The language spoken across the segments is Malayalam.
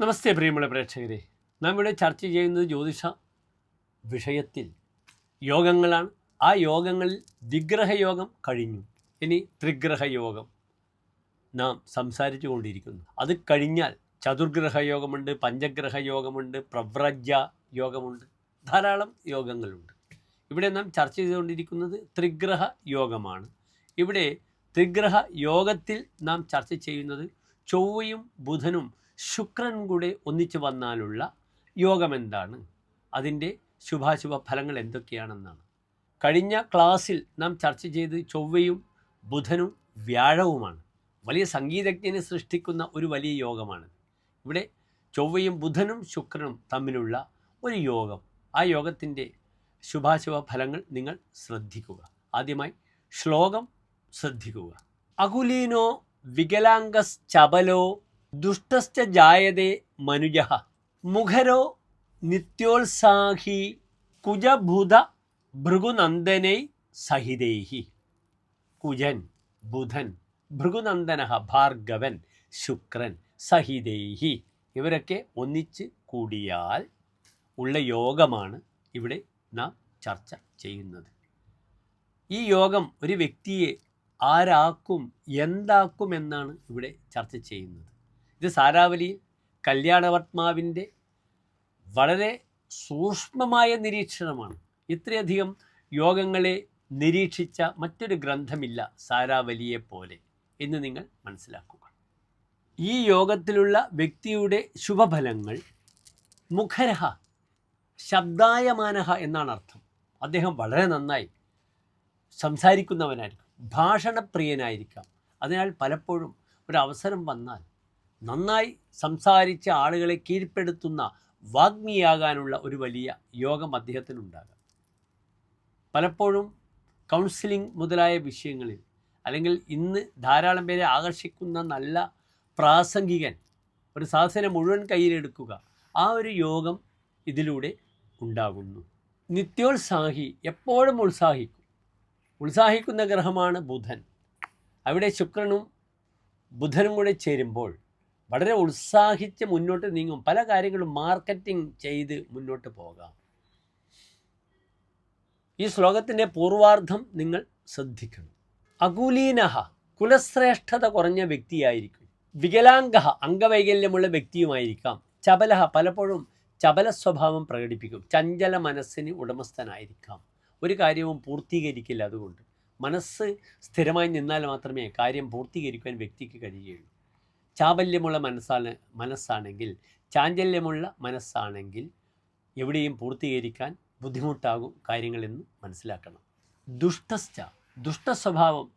നമസ്തേ പ്രിയമുള്ള പ്രേക്ഷകരെ. നാം ഇവിടെ ചർച്ച ചെയ്യുന്നത് ജ്യോതിഷ വിഷയത്തിൽ യോഗങ്ങളാണ്. ആ യോഗങ്ങളിൽ ദിഗ്രഹയോഗം കഴിഞ്ഞു. ഇനി ത്രിഗ്രഹയോഗം നാം സംസാരിച്ചു കൊണ്ടിരിക്കുന്നു അത് കഴിഞ്ഞാൽ ചതുർഗ്രഹ യോഗമുണ്ട് പഞ്ചഗ്രഹ പ്രവ്രജ യോഗമുണ്ട്. ധാരാളം യോഗങ്ങളുണ്ട്. ഇവിടെ നാം ചർച്ച ചെയ്തുകൊണ്ടിരിക്കുന്നത് ത്രിഗ്രഹ യോഗമാണ്. ഇവിടെ ത്രിഗ്രഹ യോഗത്തിൽ നാം ചർച്ച ചെയ്യുന്നത് ചൊവ്വയും ബുധനും ശുക്രനും കൂടെ ഒന്നിച്ചു വന്നാലുള്ള യോഗം എന്താണ് അതിന്റെ ശുഭാശുഭ ഫലങ്ങൾ എന്തൊക്കെയാണെന്നാണ്. കഴിഞ്ഞ ക്ലാസ്സിൽ നാം ചർച്ച ചെയ്ത് ചൊവ്വയും ബുധനും വ്യാഴവുമാണ്. വലിയ സംഗീതജ്ഞനെ സൃഷ്ടിക്കുന്ന ഒരു വലിയ യോഗമാണ്. ഇവിടെ ചൊവ്വയും ബുധനും ശുക്രനും തമ്മിലുള്ള ഒരു യോഗം. ആ യോഗത്തിന്റെ ശുഭാശുഭ ഫലങ്ങൾ നിങ്ങൾ ശ്രദ്ധിക്കുക. ആദ്യമായി ശ്ലോകം ശ്രദ്ധിക്കുക. അകുലീനോ വികലാംഗസ് ചബലോ ജായതേ മനുജ. മുഖരോ നിത്യോത്സാഹി കുജഭുത ഭൃഗുനന്ദനൈ സഹിതേഹി. കുജൻ ബുധൻ ഭൃഗുനന്ദന ഭാർഗവൻ ശുക്രൻ സഹിതേഹി. ഇവരൊക്കെ ഒന്നിച്ച് കൂടിയാൽ ഉള്ള യോഗമാണ് ഇവിടെ നാം ചർച്ച ചെയ്യുന്നത്. ഈ യോഗം ഒരു വ്യക്തിയെ ആരാക്കും എന്താക്കും എന്നാണ് ഇവിടെ ചർച്ച ചെയ്യുന്നത്. ഇത് സാരാവലിയിൽ കല്യാണവർമാവിന്റെ വളരെ സൂക്ഷ്മമായ നിരീക്ഷണമാണ്. ഇത്രയധികം യോഗങ്ങളെ നിരീക്ഷിച്ച മറ്റൊരു ഗ്രന്ഥമില്ല സാരാവലിയെ പോലെ എന്ന് നിങ്ങൾ മനസ്സിലാക്കുക. ഈ യോഗത്തിലുള്ള വ്യക്തിയുടെ ശുഭഫലങ്ങൾ മുഖരഹ ശബ്ദായമാനഹ എന്നാണ് അർത്ഥം. അദ്ദേഹം വളരെ നന്നായി സംസാരിക്കുന്നവനായിരിക്കും ഭാഷണപ്രിയനായിരിക്കാം. അതിനാൽ പലപ്പോഴും ഒരു അവസരം വന്നാൽ നന്നായി സംസാരിച്ച ആളുകളെ കീഴ്പ്പെടുത്തുന്ന വാഗ്മിയാകാനുള്ള ഒരു വലിയ യോഗം അദ്ദേഹത്തിനുണ്ടാകാം. പലപ്പോഴും കൗൺസിലിംഗ് മുതലായ വിഷയങ്ങളിൽ അല്ലെങ്കിൽ ഇന്ന് ധാരാളം പേരെ ആകർഷിക്കുന്ന നല്ല പ്രാസംഗികൻ ഒരു സാധനം മുഴുവൻ കയ്യിലെടുക്കുക ആ ഒരു യോഗം ഇതിലൂടെ ഉണ്ടാകുന്നു നിത്യോത്സാഹി എപ്പോഴും ഉത്സാഹിക്കും. ഉത്സാഹിക്കുന്ന ഗ്രഹമാണ് ബുധൻ. അവിടെ ശുക്രനും ബുധനും കൂടെ ചേരുമ്പോൾ വളരെ ഉത്സാഹിച്ച് മുന്നോട്ട് നീങ്ങും. പല കാര്യങ്ങളും മാർക്കറ്റിംഗ് ചെയ്ത് മുന്നോട്ട് പോകാം. ഈ ശ്ലോകത്തിന്റെ പൂർവാർത്ഥം നിങ്ങൾ ശ്രദ്ധിക്കണം. അകുലീനഹ കുലശ്രേഷ്ഠത കുറഞ്ഞ വ്യക്തിയായിരിക്കും. വികലാംഗ അംഗവൈകല്യമുള്ള വ്യക്തിയുമായിരിക്കാം. ചപലഹ പലപ്പോഴും ചപല സ്വഭാവം പ്രകടിപ്പിക്കും. ചഞ്ചല മനസ്സിന് ഉടമസ്ഥനായിരിക്കാം. ഒരു കാര്യവും പൂർത്തീകരിക്കില്ല അതുകൊണ്ട്. മനസ്സ് സ്ഥിരമായി നിന്നാൽ മാത്രമേ കാര്യം പൂർത്തീകരിക്കാൻ വ്യക്തിക്ക് കഴിയുകയുള്ളൂ. ചാബല്യമുള്ള മനസ്സാണ് മനസ്സാണെങ്കിൽ ചാഞ്ചല്യമുള്ള മനസ്സാണെങ്കിൽ എവിടെയും പൂർത്തീകരിക്കാൻ ബുദ്ധിമുട്ടാകും കാര്യങ്ങളെന്ന് മനസ്സിലാക്കണം. ദുഷ്ടസ്ഥ ദുഷ്ടസ്വഭാവം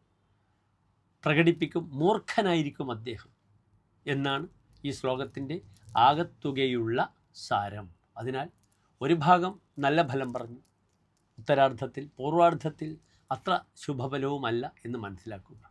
പ്രകടിപ്പിക്കും മൂർഖനായിരിക്കും അദ്ദേഹം എന്നാണ് ഈ ശ്ലോകത്തിന്റെ ആകത്തുകയുള്ള സാരം. അതിനാൽ ഒരു ഭാഗം നല്ല ഫലം പറഞ്ഞു ഉത്തരാർത്ഥത്തിൽ പൂർവാർത്ഥത്തിൽ അത്ര ശുഭഫലവുമല്ല എന്ന് മനസ്സിലാക്കുക.